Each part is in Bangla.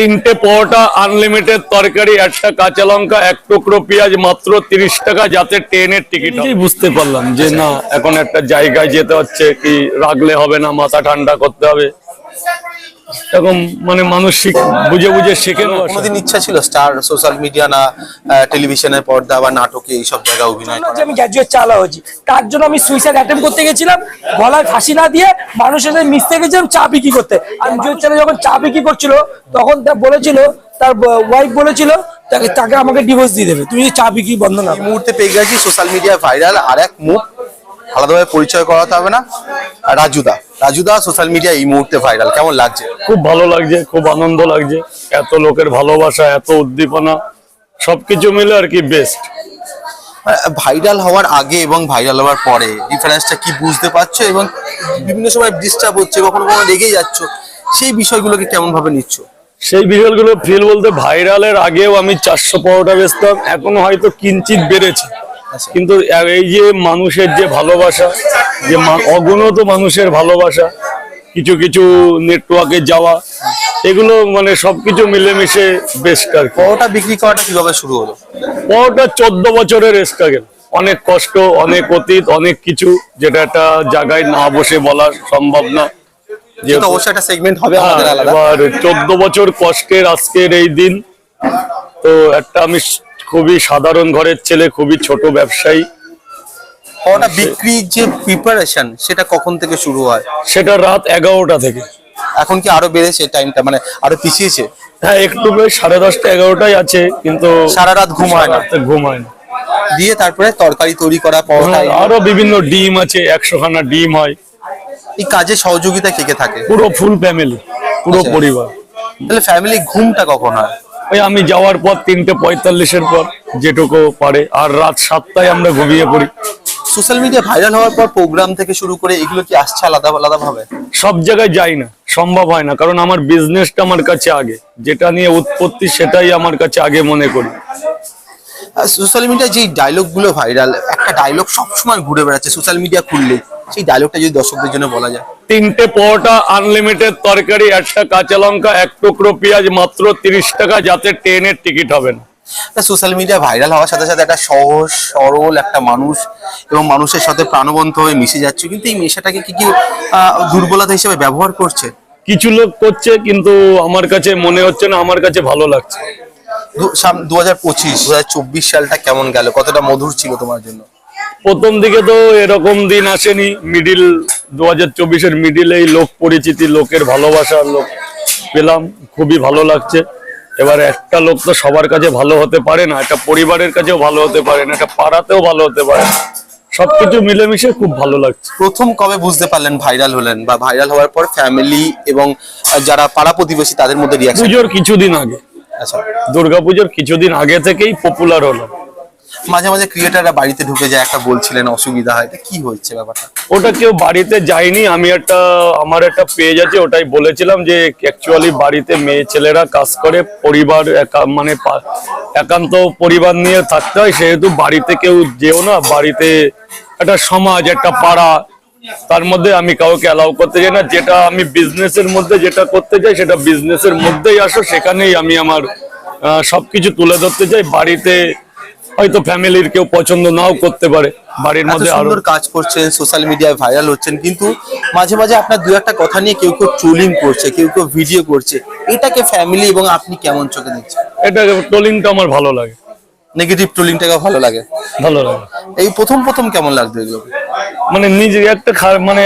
তিনটে পরোটা আনলিমিটেড তরকারি, একটা কাঁচা লঙ্কা, এক টুকরো পেঁয়াজ, মাত্র তিরিশ টাকা যাতে ট্রেনের টিকিট বুঝতে পারলাম যে না, এখন একটা জায়গায় যেতে হচ্ছে, কি রাখলে হবে না, মাথা ঠান্ডা করতে হবে। এরকম মানে মানুষ বুঝে বুঝে শেখে না। কোনোদিন ইচ্ছা ছিল? স্টার সোশ্যাল মিডিয়া না টেলিভিশনের পর্দা বা নাটকে এইসব জায়গায় অভিনয় করা? আমি গ্র্যাজুয়েট চালা হয়েছি। তার জন্য আমি সুইসাইড অ্যাটেম্প করতে গেছিলাম। গলায় ফাঁসি না দিয়ে মানুষের সাথে মিশতে গেছিলাম চা বিক্রি করতে। আর গ্র্যাজুয়েট ছেলে যখন চা বিক্রি করছিল তখন বলেছিল তার ওয়াইফ বলেছিল তাকে তাকে আমাকে ডিভোর্স দিয়ে দেবে। তুমি চা বিক্রি বন্ধ না মুহূর্তে পেয়ে গেছি সোশ্যাল মিডিয়ায় ভাইরাল আর এক মুখ আলাদাভাবে পরিচয় করাতে হবে না। রাজুদা রাজুদা সোশ্যাল মিডিয়া এই মুহূর্তে ভাইরাল কেমন লাগছে? খুব ভালো লাগছে খুব আনন্দ লাগছে। এত লোকের ভালোবাসা এত উদ্দীপনা সবকিছু মিলে আর কি বেস্ট ভাইরাল হওয়ার আগে এবং ভাইরাল হওয়ার পরে ডিফারেন্সটা কি বুঝতে পারছ এবং বিভিন্ন সময় ডিস্টার্ব হচ্ছে কখনো কখনো রেগে যাচ্ছ সেই বিষয়গুলোকে কেমন ভাবে নিচ্ছ? সেই বিষয়গুলো ফিল বলতে ভাইরালের আগেও আমি চারশো পরোটা বেচতাম এখন হয়তো কিঞ্চিত বেড়েছে। কিন্তু এই যে মানুষের যে ভালোবাসা যে অগুণত মানুষের ভালোবাসা কিছু কিছু নেটওয়ার্কে যাওয়া এগুলো মানে সবকিছু মিলেমিশে বেস্ট আর পরোটা বিক্রি করাটা কীভাবে শুরু হলো? পরোটা চোদ্দ বছরের স্ট্রাগল অনেক কষ্ট অনেক অতীত অনেক কিছু যেটা একটা জায়গায় না বসে বলা সম্ভব না। যেহেতু যেহেতু একটা সেগমেন্ট হবে হ্যাঁ, এবার চোদ্দ বছর কষ্টের আজকের এই দিন। তো একটা আমি খুবই সাধারণ ঘরের ছেলে খুবই ছোট ব্যবসায়ী। পরোটা বিক্রির যে প্রিপারেশন সেটা কখন থেকে শুরু হয়? সেটা রাত এগারোটা থেকে। এখন কি আরও বেড়েছে টাইমটা মানে আরও পিছিয়েছে? হ্যাঁ একটু বেশ সাড়ে দশটা এগারোটাই আছে কিন্তু সারা রাত ঘুম হয় না। ঘুম হয় না। দিয়ে তারপরে তরকারি তৈরি করা পরোটা হ্যাঁ, আরও বিভিন্ন ডিম আছে একশো খানা ডিম হয়। এই কাজে সহযোগিতা কে কে থাকে? পুরো ফুল ফ্যামিলি পুরো আচ্ছা। পরিবার। তাহলে ফ্যামিলি ঘুমটা কখন হয়? ওই আমি যাওয়ার পর তিনটে পঁয়তাল্লিশের পর যেটুকু পারে আর রাত সাতটায় আমরা ঘুমিয়ে পড়ি। সোশ্যাল মিডিয়া ভাইরাল হওয়ার পর প্রোগ্রাম থেকে শুরু করে এগুলো কি আসছে আলাদা আলাদা ভাবে সব জায়গায় যাই না সম্ভব হয় না কারণ আমার বিজনেসটা আমার কাছে আগে। যেটা নিয়ে উৎপত্তি সেটাই আমার কাছে আগে মনে করি। সোশ্যাল মিডিয়া যে ডায়লগগুলো ভাইরাল একটা ডায়লগ সবসময় ঘুরে বেড়াচ্ছে সোশ্যাল মিডিয়া খুললে সেই ডায়লগটা যদি দর্শকদের জন্য বলা যায়। তিনটে পরোটা আনলিমিটেড তরকারি একটা কাঁচা লঙ্কা এক টুকরো পেঁয়াজ মাত্র তিরিশ টাকা যাতে ট্রেনের টিকিট হবে না। সোশ্যাল মিডিয়া ভাইরাল হওয়ার সাথে সাথে একটা সহজ সরল একটা মানুষ এবং মানুষের সাথে প্রাণবন্ত হয়ে মিশে যাচ্ছে। কিন্তু এই মেশাটাকে কি কি দুর্বলতা হিসেবে ব্যবহার করছে? কিছু লোক করছে কিন্তু আমার কাছে মনে হচ্ছে না আমার কাছে ভালো লাগছে। দু হাজার পঁচিশ দু হাজার চব্বিশ সালটা কেমন গেল? কতটা মধুর ছিল তোমার জন্য? প্রথম দিকে তো এরকম দিন আসেনি মিডিল দু হাজার চব্বিশের মিডিলেই লোক পরিচিতি লোকের ভালোবাসা লোক পেলাম খুবই ভালো লাগছে। এবার একটা লোক তো সবার কাছে ভালো হতে পারে না একটা পরিবারের কাছেও ভালো হতে পারে না একটা পাড়াতেও ভালো হতে পারে না। সবকিছু মিলেমিশে খুব ভালো লাগছে। প্রথম কবে বুঝতে পারলেন ভাইরাল হলেন বা ভাইরাল হওয়ার পর ফ্যামিলি এবং যারা পাড়া প্রতিবেশী তাদের মধ্যে রিয়াকশন পুজোর কিছুদিন আগে। আচ্ছা। দুর্গাপুজোর কিছুদিন আগে থেকেই পপুলার হলো। মাঝে মাঝে ক্রিয়েটাররা বাড়িতে ঢুকে যায়, একটা বলছিলেন অসুবিধা হয় কি হচ্ছে ব্যাপারটা? ওটা কেউ বাড়িতে যায়নি, আমি একটা, আমার একটা পেজ আছে, ওটাই বলেছিলাম যে অ্যাকচুয়ালি বাড়িতে মেয়ে ছেলেরা কাজ করে, পরিবার মানে একান্ত পরিবার নিয়ে থাকতে হয়, সেহেতু বাড়িতে কেউ যেও না, বাড়িতে একটা সমাজ, একটা পাড়া, তার মধ্যে আমি কাউকে অ্যালাউ করতে চাই না, যেটা আমি বিজনেসের মধ্যে যেটা করতে চাই সেটা বিজনেসের মধ্যেই আসো, সেখানেই আমি আমার সবকিছু তুলে ধরতে চাই বাড়িতে হয়তো ফ্যামিলির কেউ পছন্দ নাও করতে পারে। বাড়ির মধ্যে আরও কাজ করছেন সোশ্যাল মিডিয়ায় ভাইরাল হচ্ছেন কিন্তু মাঝে মাঝে আপনার দু একটা কথা নিয়ে কেউ কেউ ট্রোলিং করছে কেউ কেউ ভিডিও করছে। এটাকে ফ্যামিলি এবং আপনি কেমন চোখে দেখছেন? এটা ট্রোলিংটা আমার ভালো লাগে। নেগেটিভ ট্রোলিংটাকে ভালো লাগে? ভালো লাগে। এই প্রথম প্রথম কেমন লাগতো এগুলো? মানে নিজে একটা মানে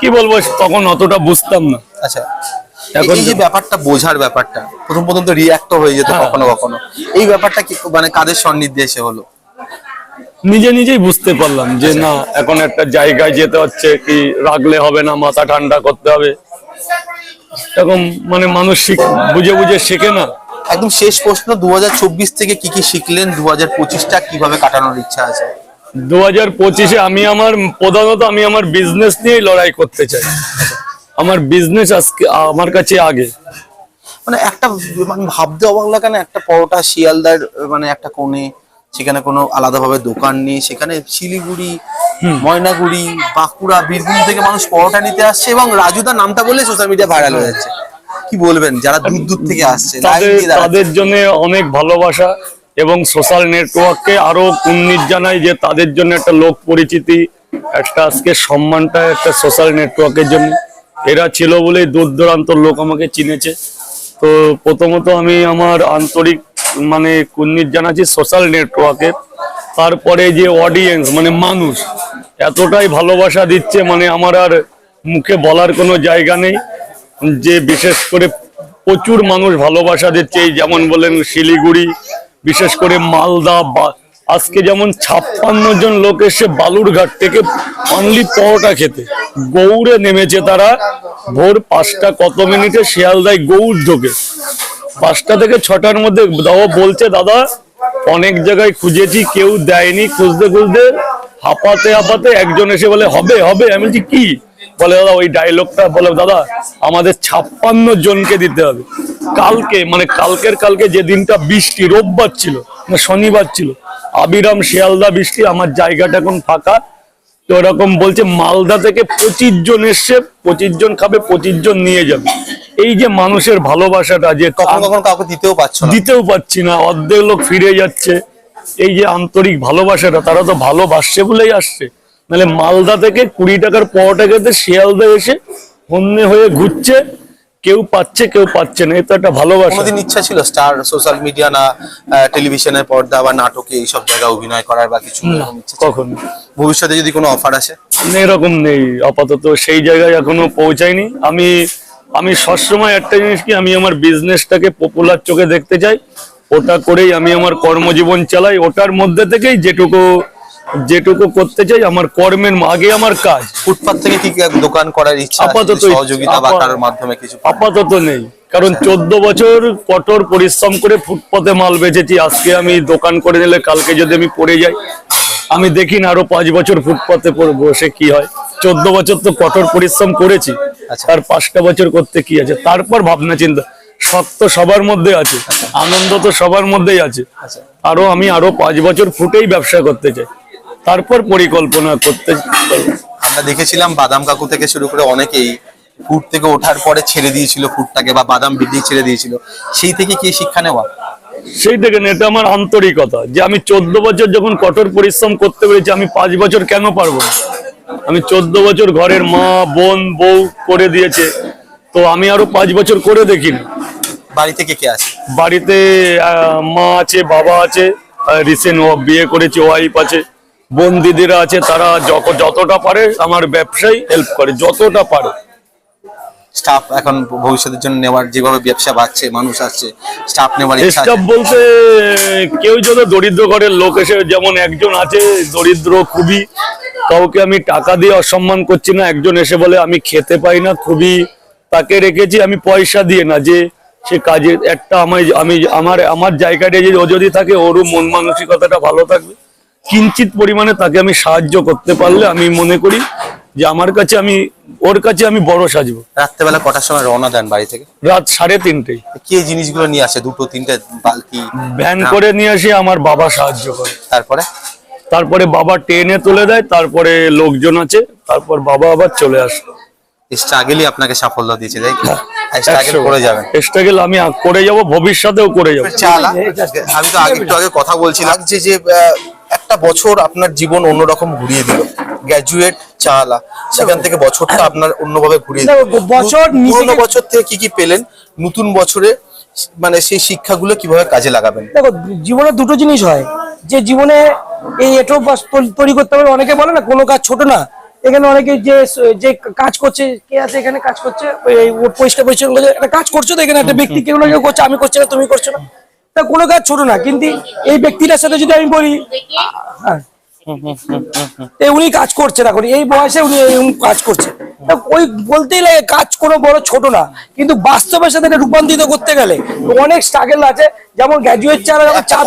কি বলব তখন অতটা বুঝতাম না। আচ্ছা। এখন- এই যে ব্যাপারটা বোঝার ব্যাপারটা প্রথম প্রথম তো রিয়াক্ট হয়ে যেত হ্যাঁ। কখনো কখনো। এই ব্যাপারটা কি মানে কাদের সন্নির্দেশে হলো? নিজে নিজেই বুঝতে পারলাম যে না এখন একটা জায়গায় যেতে হচ্ছে কি রাখলে হবে না মাথা ঠান্ডা করতে হবে। এরকম মানে মানুষ শিখ- বুঝে বুঝে শেখে না। একদম শেষ প্রশ্ন দু হাজার চব্বিশ থেকে কি কি শিখলেন? দু হাজার পঁচিশটা কীভাবে কাটানোর ইচ্ছা আছে? দু হাজার পঁচিশে আমি আমার প্রধানত আমি আমার বিজনেস নিয়েই লড়াই করতে চাই। আমার বিজনেস আজকে আমার কাছে আগে। মানে একটা মানে ভাবতে অবাক লাগে না একটা পরোটা শিয়ালদার মানে একটা কোণে সেখানে কোনো আলাদাভাবে দোকান নেই সেখানে শিলিগুড়ি ময়নাগুড়ি বাঁকুড়া বীরভূম থেকে মানুষ পরোটা নিতে আসছে এবং রাজুদা নামটা বলে সোশ্যাল মিডিয়া ভাইরাল হয়ে যাচ্ছে। কি বলবেন? যারা দূর দূর থেকে আসছে তাদের জন্য অনেক ভালোবাসা এবং সোশ্যাল নেটওয়ার্ককে আরও উন্নীত জানাই যে তাদের জন্য একটা লোক পরিচিতি একটা আজকে সম্মানটা একটা সোশ্যাল নেটওয়ার্কের জন্য। এরা ছিল বলেই দূর দূরান্ত লোক আমাকে চিনেছে। তো প্রথমত আমি আমার আন্তরিক মানে কুন্নির জানাচ্ছি সোশ্যাল নেটওয়ার্কের তারপরে যে অডিয়েন্স মানে মানুষ, এতটাই ভালোবাসা দিচ্ছে মানে আমার আর মুখে বলার কোনো জায়গা নেই। যে বিশেষ করে প্রচুর মানুষ ভালোবাসা দিচ্ছে, এই যেমন বলেন শিলিগুড়ি, বিশেষ করে মালদা বা আজকে যেমন ছাপ্পান্ন জন লোক এসে বালুরঘাট থেকে অনলি পরোটা খেতে, গৌড়ে নেমেছে তারা। ভোর পাঁচটা কত মিনিটে শিয়ালদায় গৌড় ঢোকে। পাঁচটা থেকে ছটার মধ্যে দাও বলছে, দাদা, অনেক জায়গায় খুঁজেছি, কেউ দেয়নি। খুঁজতে খুঁজতে হাঁপাতে হাঁপাতে একজন এসে বলে, হবে হবে। আমি বলছি, কি? বলে, দাদা, ওই ডায়লগটা বলে, দাদা, আমাদের ছাপ্পান্ন জনকে দিতে হবে। কালকে মানে কালকের, কালকে যে দিনটা বৃষ্টি, রোববার ছিল, না শনিবার ছিল আবিরাম শিয়ালদা বৃষ্টি আমার জায়গাটা এখন ফাঁকা। তো ওরকম বলছে মালদা থেকে পঁচিশ জন এসছে পঁচিশ জন খাবে পঁচিশ জন নিয়ে যাবে। এই যে মানুষের ভালোবাসাটা যে কখনো কখনো কাউকে দিতেও পারছ দিতেও পাচ্ছি না অর্ধেক লোক ফিরে যাচ্ছে। এই যে আন্তরিক ভালোবাসাটা তারা তো ভালোবাসছে বলেই আসছে। নাহলে মালদা থেকে কুড়ি টাকার পরোটা খেতে শিয়ালদা এসে অন্য হয়ে ঘুরছে। কেউ পাচ্ছে কেউ পাচ্ছে না এটা একটা ভালোবাসা। কোনোদিন ইচ্ছা ছিল স্টার সোশ্যাল মিডিয়া না টেলিভিশনের পর্দা বা নাটকে এইসব জায়গায় অভিনয় করার বা কিছু? কখন। ভবিষ্যতে যদি কোনো অফার আসে? এরকম নেই আপাতত সেই জায়গায় এখনও পৌঁছায়নি। আমি আমি সবসময় একটা জিনিস কি আমি আমার বিজনেসটাকে পপুলার চোখে দেখতে চাই। ওটা করেই আমি আমার কর্মজীবন চালাই। ওটার মধ্যে থেকেই যেটুকু যেটুকু করতে চাই আমার কর্মের আগে আমার কাজ। ফুটপাথ থেকে কি দোকান করার ইচ্ছা? আপাতত সহযোগিতা বা কারোর মাধ্যমে কিছু আপাতত নেই। কারণ চোদ্দ বছর কঠোর পরিশ্রম করে ফুটপথে মাল বেচেছি। আজকে আমি দোকান করে নিলে কালকে যদি আমি পড়ে যাই আমি দেখি না আরও পাঁচ বছর ফুটপথে বসে কি হয়? চোদ্দ বছর তো কঠোর পরিশ্রম করেছি। আচ্ছা। আর পাঁচটা বছর করতে কি আছে? তারপর ভাবনা চিন্তা। তো সবার মধ্যে আছে আনন্দ তো সবার মধ্যেই আছে। আচ্ছা। আরও আমি আরও পাঁচ বছর ফুটেই ব্যবসা করতে চাই। তারপর পরিকল্পনা করতে আমরা দেখেছিলাম বাদাম কাকু থেকে শুরু করে অনেকেই ফুট থেকে ওঠার পরে ছেড়ে দিয়েছিল ফুটটাকে বা বাদাম বিক্রি ছেড়ে দিয়েছিল। সেই থেকে কি শিক্ষা নেওয়া? সেই থেকে এটা আমার আন্তরিকতা যে আমি চোদ্দ বছর যখন কঠোর পরিশ্রম করতে পেরেছি আমি পাঁচ বছর কেন পারব? না আমি চোদ্দ বছর ঘরের মা বোন বউ করে দিয়েছে তো আমি আরও পাঁচ বছর করে দেখিনি বাড়ি থেকে কে আছে? বাড়িতে মা আছে বাবা আছে রিসেন্ট বিয়ে করেছে ওয়াইফ আছে। বোন দিদিরা আছে তারা যত- যতটা পারে আমার ব্যবসায় হেল্প করে যতটা পারে স্টাফ এখন ভবিষ্যতের জন্য নেওয়ার যেভাবে ব্যবসা বাড়ছে মানুষ আসছে স্টাফ নেওয়ার স্টাফ? বলতে কেউ যদি দরিদ্র ঘরের লোক এসে যেমন একজন আছে দরিদ্র খুবই কাউকে আমি টাকা দিয়ে অসম্মান করছি না একজন এসে বলে আমি খেতে পাই না খুবই তাকে রেখেছি আমি পয়সা দিয়ে না যে সে কাজের একটা আমায় আমি আমার আমার জায়গাটা যদি ও যদি থাকে ওরও মন মানসিকতাটা ভালো থাকবে কিঞ্চিত পরিমাণে তাকে আমি সাহায্য করতে পারলে আমি মনে করি যে আমার কাছে আমি ওর কাছে আমি বড় সাজবো। রাত্রেবেলা কটার সময় রওনা দেন বাড়ি থেকে? রাত সাড়ে তিনটে কি জিনিসগুলো নিয়ে আসে? দুটো তিনটে বালতি ভ্যান করে নিয়ে আসি আমার বাবা সাহায্য করে। তারপরে? তারপরে বাবা ট্রেনে তুলে দেয় তারপরে লোকজন আছে তারপর বাবা আবার চলে আসে। স্ট্রাগেলই আপনাকে সাফল্য দিয়েছে তাই কি? স্ট্রাগল করে যাবেন। স্ট্রাগল আমি করে যাব ভবিষ্যতেও করে যাব। আমি তো আগে একটু আগে কথা বলছিলাম যে একটা বছর আপনার জীবন অন্যরকম ঘুরিয়ে দিল। গ্র্যাজুয়েট চালা। সেখান থেকে বছরটা আপনার অন্যভাবে ঘুরিয়ে দিল। বছর পুরোনো বছর থেকে কি কি পেলেন? নতুন বছরে মানে সেই শিক্ষাগুলো কীভাবে কাজে লাগাবেন? দেখো জীবনে দুটো জিনিস হয়। যে জীবনে এই এটো তৈরি- করতে হবে অনেকে বলে না কোনো কাজ ছোট না। এখানে অনেকে যে যে কাজ করছে কে আছে এখানে কাজ করছে? পরিষ্কার পরিচ্ছন্ন করছে, একটা কাজ করছ তো এখানে একটা ব্যক্তি কেউ না কেউ করছে আমি করছি না তুমি করছ না। তা কোনো কাজ ছোট না কিন্তু এই ব্যক্তিটার সাথে যদি আমি বলি হ্যাঁ। উনি কাজ করছেন এখন এই বয়সে উনি কাজ করছে। তা ওই বলতেই লাগে কাজ কোনো বড় ছোট না কিন্তু বাস্তবের সাথে রূপান্তরিত করতে গেলে অনেক স্ট্রাগল আছে। যেমন গ্র্যাজুয়েট চারা যখন চা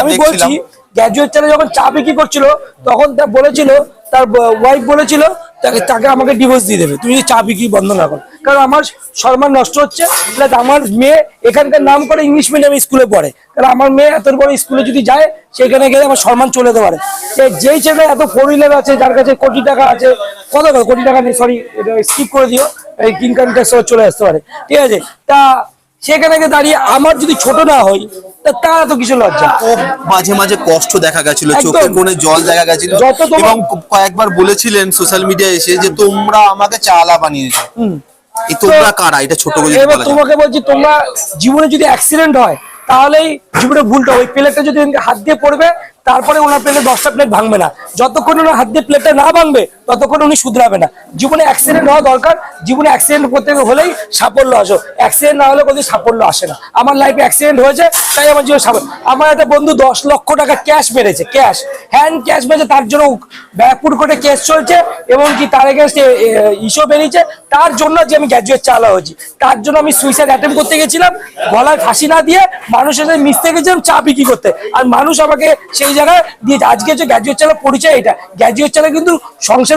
আমি বলছি গ্র্যাজুয়েট চারা যখন চা বিক্রি করছিল তখন তা বলেছিল তার ওয়াইফ বলেছিল তাকে তাকে আমাকে ডিভোর্স দিয়ে দেবে। তুমি চা বিক্রি বন্ধ না করো। কারণ আমার সম্মান নষ্ট হচ্ছে। প্লাস আমার মেয়ে এখানকার নাম করে ইংলিশ মিডিয়াম স্কুলে পড়ে। কারণ আমার মেয়ে এত বড় স্কুলে যদি যায়, সেখানে গেলে আমার সম্মান চলে যেতে পারে। যেই ছেলে এত ফোর হুইলার আছে, যার কাছে কোটি টাকা আছে, কত কোটি টাকা নেই সরি স্কিপ করে দিও। এই ইনকাম ট্যাক্স চলে আসতে পারে। ঠিক আছে? তা সেখানে গিয়ে দাঁড়িয়ে আমার যদি ছোট না তা তার তো কিছু লজ্জা? ও মাঝে মাঝে কষ্ট দেখা গেছিল একদম। চোখে কোণে জল দেখা গেছিল। এবং কয়েকবার বলেছিলেন সোশ্যাল মিডিয়ায় এসে যে তোমরা আমাকে চালা বানিয়েছো এই তোমরা কারা? এটা ছোট করে এবার তোমাকে বলছি তোমরা জীবনে যদি অ্যাক্সিডেন্ট হয় তাহলেই জীবনে ভুলটা ওই প্লেটটা যদি হাত দিয়ে পড়বে তারপরে ওনার প্লেটে দশটা প্লেট ভাঙবে না। যতক্ষণ ওনার হাত দিয়ে প্লেটটা না ভাঙবে ততক্ষণ উনি শুধরাবে না। জীবনে অ্যাক্সিডেন্ট হওয়া দরকার, জীবনে অ্যাক্সিডেন্ট করতে হলেই সাফল্য আসো। অ্যাক্সিডেন্ট না হলে কোনো সাফল্য আসে না। আমার লাইফে অ্যাক্সিডেন্ট হয়েছে, তাই আমার জীবনে সাফল্য। আমার একটা বন্ধু দশ লক্ষ টাকা ক্যাশ মেরেছে ক্যাশ হ্যান্ড ক্যাশ মেরেছে, তার জন্য ব্যারাকপুর কোর্টে কেস চলছে এবং কি তার এগেনস্টে ইস্যু বেরিয়েছে। তার জন্য যে আমি গ্র্যাজুয়েট চালা হয়েছি। তার জন্য আমি সুইসাইড অ্যাটেম্প করতে গেছিলাম। গলায় ফাঁসি না দিয়ে মানুষের সাথে মিশতে গেছিলাম চা বিক্রি করতে। আর মানুষ আমাকে সেই জায়গায় দিয়ে আজকে যে গ্র্যাজুয়েট চালা পরিচয় এটা। গ্র্যাজুয়েট চালা কিন্তু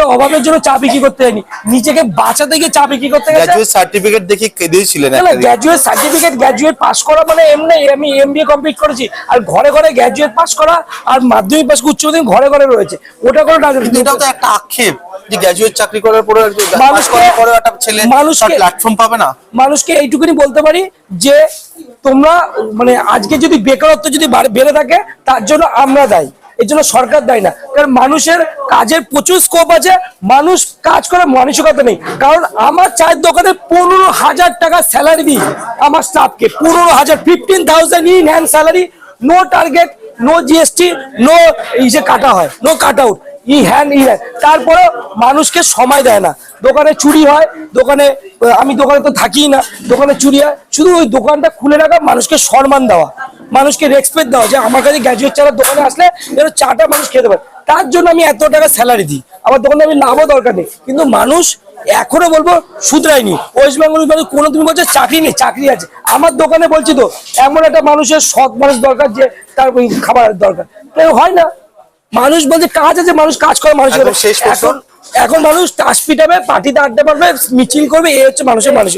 সংসারের অভাবের জন্য চা বিক্রি করতে যায়নি। নিজেকে বাঁচাতে গিয়ে চা বিক্রি করতে গেছে। গ্র্যাজুয়েট সার্টিফিকেট দেখে দিন। গ্র্যাজুয়েট সার্টিফিকেট গ্র্যাজুয়েট পাস করা মানে এমনি আমি এমবিএ কমপ্লিট করেছি। আর ঘরে ঘরে গ্র্যাজুয়েট পাস করা আর মাধ্যমিক পাস উচ্চ মাধ্যমিক ঘরে ঘরে রয়েছে। ওটা কোনো এটাও তো একটা আক্ষেপ যে গ্র্যাজুয়েট চাকরি করার পরে পাস মানুষকে- করার পরে একটা ছেলে মানুষকে- প্ল্যাটফর্ম পাবে না। মানুষকে এইটুকুনি বলতে পারি যে তোমরা মানে আজকে যদি বেকারত্ব যদি বেড়ে থাকে তার জন্য আমরা দায়ী। এর জন্য সরকার দেয় না। কারণ মানুষের কাজের প্রচুর স্কোপ আছে, মানুষ কাজ করে মানসিকতা নেই। কারণ আমার চায়ের দোকানে পনেরো হাজার টাকা স্যালারি দিই আমার স্টাফকে পনেরো হাজার fifteen thousand in hand salary no target no GST no এই যে কাটা হয় no cut out in hand in hand তারপরে মানুষকে সময় দেয় না। দোকানে চুরি হয়, দোকানে আমি দোকানে তো থাকি না, দোকানে চুরি হয়। শুধু ওই দোকানটা খুলে রাখা, মানুষকে সম্মান দেওয়া, মানুষকে রেসপেক্ট দেওয়া। যে আমার কাছে গ্র্যাজুয়েট চালার দোকানে আসলে যেন চাটা মানুষ খেতে পারে। তার জন্য আমি এত টাকা স্যালারি দিই। আমার দোকানে আমি লাভও দরকার নেই। কিন্তু মানুষ, এখনও বলব, শুধরায়নি। ওয়েস্ট বেঙ্গল কোনো তুমি বলছো চাকরি নেই, চাকরি আছে। আমার দোকানে বলছি তো, এমন একটা মানুষের সৎ মানুষ দরকার যে তার ওই খাবার দরকার। হয় না? মানুষ বলছে কাজ আছে মানুষ কাজ করে মানুষ শেষ এখন এখন মানুষ তাস পিটাবে পার্টিতে আড্ডা পারবে মিছিল করবে এই হচ্ছে মানুষের মানুষ